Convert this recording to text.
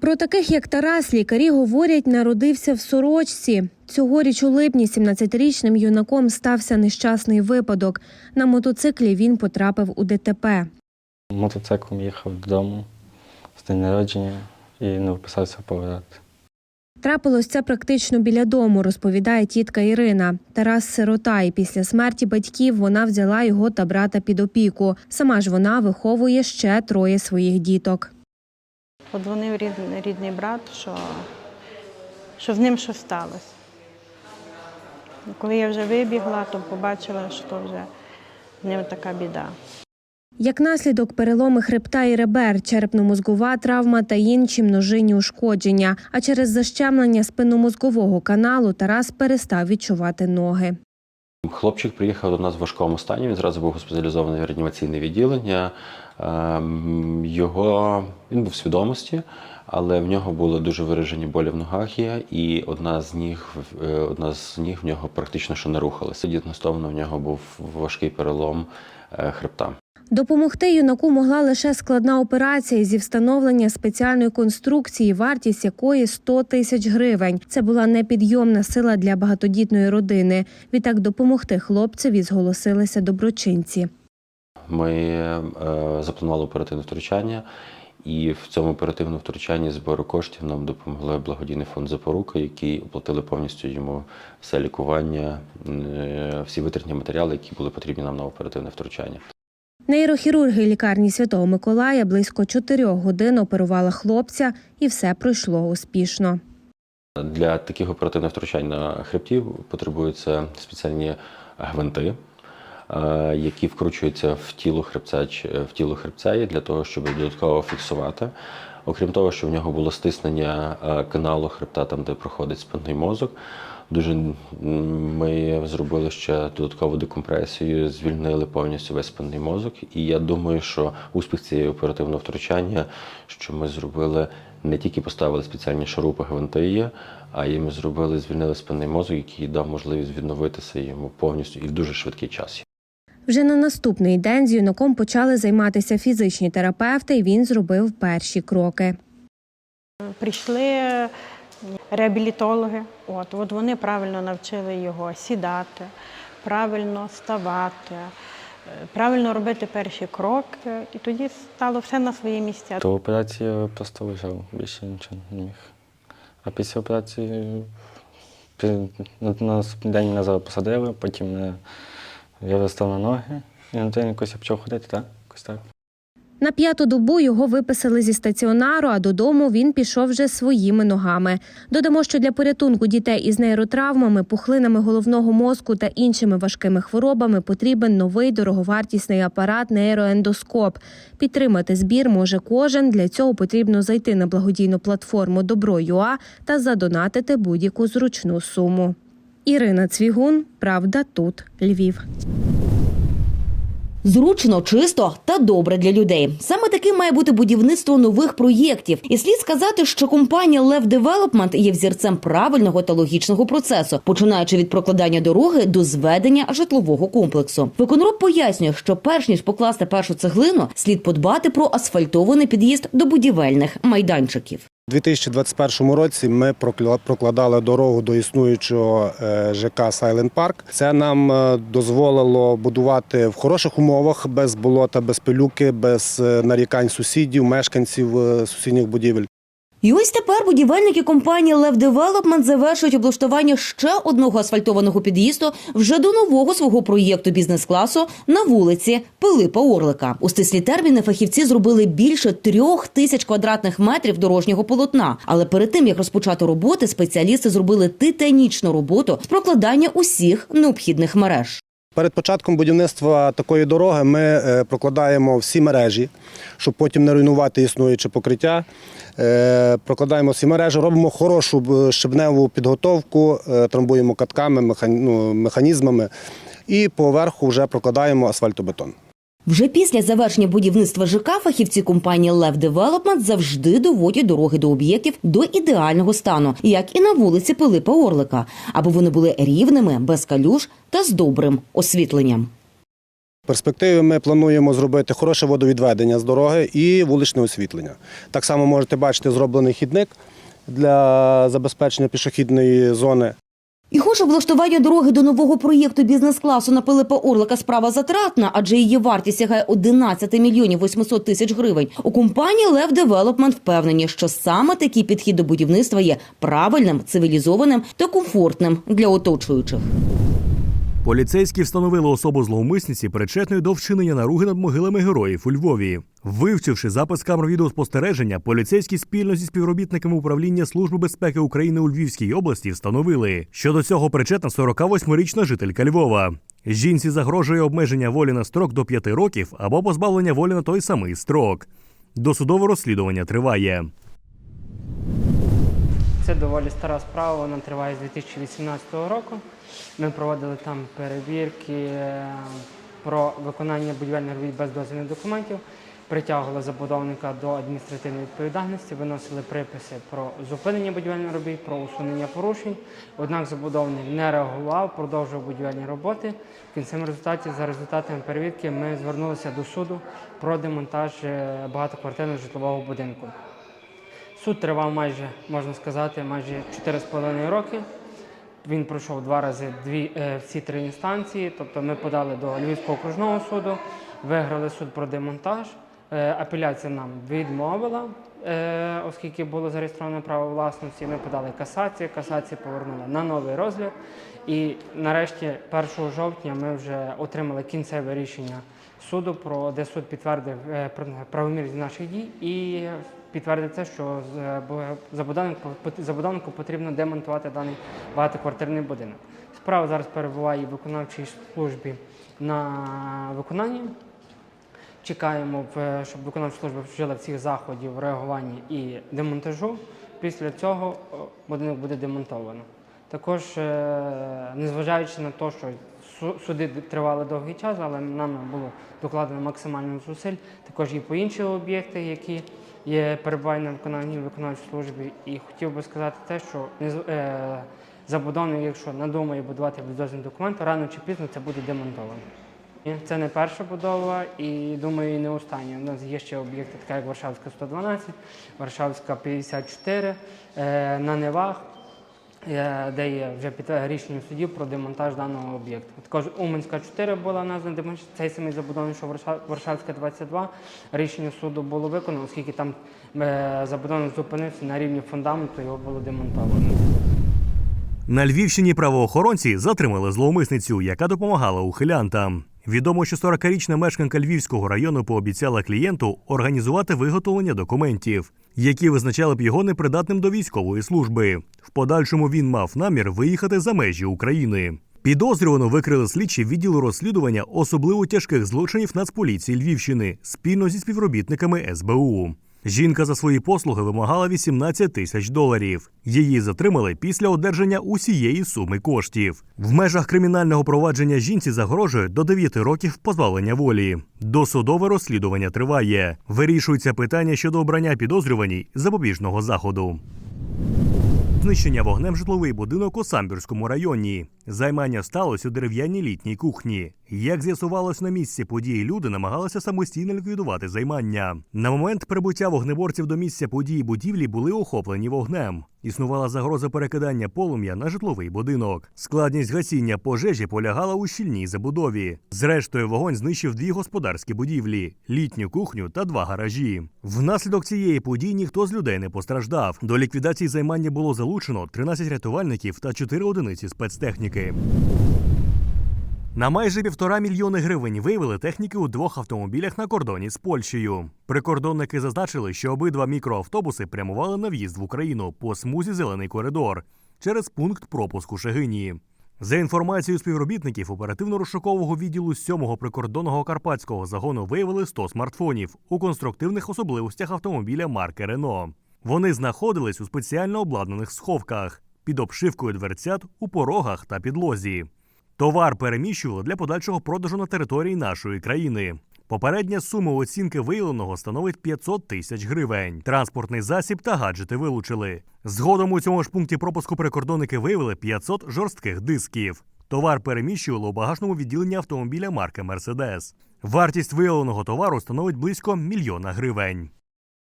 Про таких, як Тарас, лікарі говорять, народився в сорочці. Цьогоріч у липні 17-річним юнаком стався нещасний випадок. На мотоциклі він потрапив у ДТП. Мотоциклом їхав додому з день народження і не вписався повертати. Трапилось це практично біля дому, розповідає тітка Ірина. Тарас сирота, і після смерті батьків вона взяла його та брата під опіку. Сама ж вона виховує ще троє своїх діток. Подзвонив рідний, рідний брат, що, що з ним щось сталося. Коли я вже вибігла, то побачила, що вже з ним така біда. Як наслідок переломи хребта і ребер, черепно-мозгова травма та інші множинні ушкодження. А через защемлення спинномозгового каналу Тарас перестав відчувати ноги. Хлопчик приїхав до нас в важкому стані. Він зразу був госпіталізований в реанімаційне відділення. Ем, Його він був в свідомості, але в нього були дуже виражені болі в ногах є, і одна з ніг, е, одна з ніг в нього практично що не рухалася. Діагностовано в нього був важкий перелом е, хребта. Допомогти юнаку могла лише складна операція зі встановлення спеціальної конструкції, вартість якої 100 тисяч гривень. Це була непідйомна сила для багатодітної родини. Відтак допомогти хлопцеві зголосилися доброчинці. Ми е, запланували оперативне втручання, і в цьому оперативному втручанні збору коштів нам допомогли благодійний фонд Запорука, який оплатили повністю йому все лікування, е, всі витратні матеріали, які були потрібні нам на оперативне втручання. Нейрохірурги лікарні Святого Миколая близько чотирьох годин оперували хлопця, і все пройшло успішно. Для таких оперативних втручань на хребті потребуються спеціальні гвинти, е, які вкручуються в тіло хребця чи- в тіло хребця для того, щоб додатково фіксувати. Окрім того, що в нього було стиснення е, каналу хребта, там де проходить спинний мозок. Дуже ми зробили ще додаткову декомпресію, звільнили повністю весь спинний мозок. І я думаю, що успіх цієї оперативного втручання, що ми зробили не тільки поставили спеціальні шурупи гвинти є, а й ми зробили, звільнили спинний мозок, який дав можливість відновитися йому повністю і в дуже швидкий час. Вже на наступний день з юнаком почали займатися фізичні терапевти, і він зробив перші кроки. Прийшли реабілітологи, от, от вони правильно навчили його сідати, правильно ставати, е, правильно робити перші кроки, і тоді стало все на свої місця. До операції просто лежав, більше нічого не міг. А після операції на на наступний день мене зараз посадили, потім я встав на ноги і на день якось я почав ходити, так? Якось так. На п'яту добу його виписали зі стаціонару, а додому він пішов вже своїми ногами. Додамо, що для порятунку дітей із нейротравмами, пухлинами головного мозку та іншими важкими хворобами потрібен новий дороговартісний апарат нейроендоскоп. Підтримати збір може кожен. Для цього потрібно зайти на благодійну платформу Добро.ua та задонатити будь-яку зручну суму. Ірина Цвігун, Правда, тут Львів. Зручно, чисто та добре для людей. Саме таким має бути будівництво нових проєктів. І слід сказати, що компанія Lev Development є взірцем правильного та логічного процесу, починаючи від прокладання дороги до зведення житлового комплексу. Виконроб пояснює, що перш ніж покласти першу цеглину, слід подбати про асфальтований під'їзд до будівельних майданчиків. У 2021 році ми прокладали дорогу до існуючого е, ЖК Сайленд парк. Це нам е, дозволило будувати в хороших умовах, без болота, без пилюки, без е, нарікань сусідів, мешканців сусідніх будівель. І ось тепер будівельники компанії Lev Development завершують облаштування ще одного асфальтованого під'їзду вже до нового свого проєкту бізнес-класу на вулиці Пилипа Орлика. У стислі терміни фахівці зробили більше трьох тисяч квадратних метрів дорожнього полотна. Але перед тим як розпочати роботи, спеціалісти зробили титанічну роботу з прокладання усіх необхідних мереж. Перед початком будівництва такої дороги ми е, прокладаємо всі мережі, щоб потім не руйнувати існуюче покриття. Е, Прокладаємо всі мережі, робимо хорошу е, щебневу підготовку, трамбуємо катками, ну, механізмами і поверху вже прокладаємо асфальтобетон. Вже після завершення будівництва ЖК фахівці компанії Lev Development завжди доводять дороги до об'єктів до ідеального стану, як і на вулиці Пилипа Орлика, аби вони були рівними, без калюж та з добрим освітленням. В перспективі ми плануємо зробити хороше водовідведення з дороги і вуличне освітлення. Так само можете бачити зроблений хідник для забезпечення пішохідної зони. І влаштування дороги до нового проєкту бізнес-класу на Пилипа Орлика справа затратна, адже її вартість сягає 11 мільйонів 800 тисяч гривень. У компанії Лев Девелопмент впевнені, що саме такий підхід до будівництва є правильним, цивілізованим та комфортним для оточуючих. Поліцейські встановили особу зловмисниці, причетної до вчинення наруги над могилами героїв у Львові. Вивчивши запис камер відеоспостереження, поліцейські спільно зі співробітниками управління Служби безпеки України у Львівській області встановили, що до цього причетна 48-річна жителька Львова. Жінці загрожує обмеження волі на строк до 5 років або позбавлення волі на той самий строк. Досудове розслідування триває. Це доволі стара справа, вона триває з 2018 року. Ми проводили там перевірки е, про виконання будівельних робіт без дозвільних документів, притягували забудовника до адміністративної відповідальності, виносили приписи про зупинення будівельних робіт, про усунення порушень. Однак забудовник не реагував, продовжував будівельні роботи. В кінцевому результаті, за результатами перевірки, ми звернулися до суду про демонтаж е, багатоквартирного житлового будинку. Суд тривав майже, можна сказати, майже 4,5 роки. Він пройшов два рази дві, е, всі три інстанції. Тобто ми подали до Львівського окружного суду, виграли суд про демонтаж. Е, апеляція нам відмовила, е, оскільки було зареєстроване право власності. Ми подали касацію, касацію повернули на новий розгляд. І нарешті, 1 жовтня, ми вже отримали кінцеве рішення суду, про де суд підтвердив правомірність наших дій і підтвердив це, що е, забудовнику, потрібно демонтувати даний багатоквартирний будинок. Справа зараз перебуває в виконавчій службі на виконанні. Чекаємо, щоб виконавча служба вжила всіх заходів реагування і демонтажу. Після цього будинок буде демонтовано. Також, е, незважаючи на те, що суди тривали довгий час, але нам було докладено максимально зусиль. Також і по інші об'єкти, які є перебувають на виконанні виконавчій службі. І хотів би сказати те, що е, забудовник, якщо надумає будувати бездозвільні документи, рано чи пізно це буде демонтовано. Це не перша будова і думаю, і не остання. У нас є ще об'єкти, така як Варшавська 112, Варшавська 54, е, на Невах, де є вже під рішенням судів про демонтаж даного об'єкту. Також Уманська 4 була названа демонтаж, цей самий забудовник, що Варша- Варшавська 22. Рішення суду було виконано, оскільки там е, забудовник зупинився на рівні фундаменту, його було демонтовано. На Львівщині правоохоронці затримали зловмисницю, яка допомагала ухилянтам. Відомо, що 40-річна мешканка Львівського району пообіцяла клієнту організувати виготовлення документів, які визначали б його непридатним до військової служби. В подальшому він мав намір виїхати за межі України. Підозрювано викрили слідчі відділу розслідування особливо тяжких злочинів Нацполіції Львівщини спільно зі співробітниками СБУ. Жінка за свої послуги вимагала 18 тисяч доларів. Її затримали після одержання усієї суми коштів. В межах кримінального провадження жінці загрожує до 9 років позбавлення волі. Досудове розслідування триває. Вирішується питання щодо обрання підозрюваній запобіжного заходу. Знищення вогнем житловий будинок у Самбірському районі. Займання сталося у дерев'яній літній кухні. Як з'ясувалось на місці події, люди намагалися самостійно ліквідувати займання. На момент прибуття вогнеборців до місця події будівлі були охоплені вогнем. Існувала загроза перекидання полум'я на житловий будинок. Складність гасіння пожежі полягала у щільній забудові. Зрештою, вогонь знищив дві господарські будівлі: літню кухню та два гаражі. Внаслідок цієї події ніхто з людей не постраждав. До ліквідації займання було залучено 13 рятувальників та 4 одиниці спецтехніки. На майже півтора мільйони гривень виявили техніки у двох автомобілях на кордоні з Польщею. Прикордонники зазначили, що обидва мікроавтобуси прямували на в'їзд в Україну по смузі Зелений коридор через пункт пропуску Шегині. За інформацією співробітників оперативно-розшукового відділу 7-го прикордонного карпатського загону виявили 100 смартфонів у конструктивних особливостях автомобіля марки Рено. Вони знаходились у спеціально обладнаних сховках під обшивкою дверцят у порогах та підлозі. Товар переміщували для подальшого продажу на території нашої країни. Попередня сума оцінки виявленого становить 500 тисяч гривень. Транспортний засіб та гаджети вилучили. Згодом у цьому ж пункті пропуску прикордонники виявили 500 жорстких дисків. Товар переміщували у багажному відділенні автомобіля марки Мерседес. Вартість виявленого товару становить близько мільйона гривень.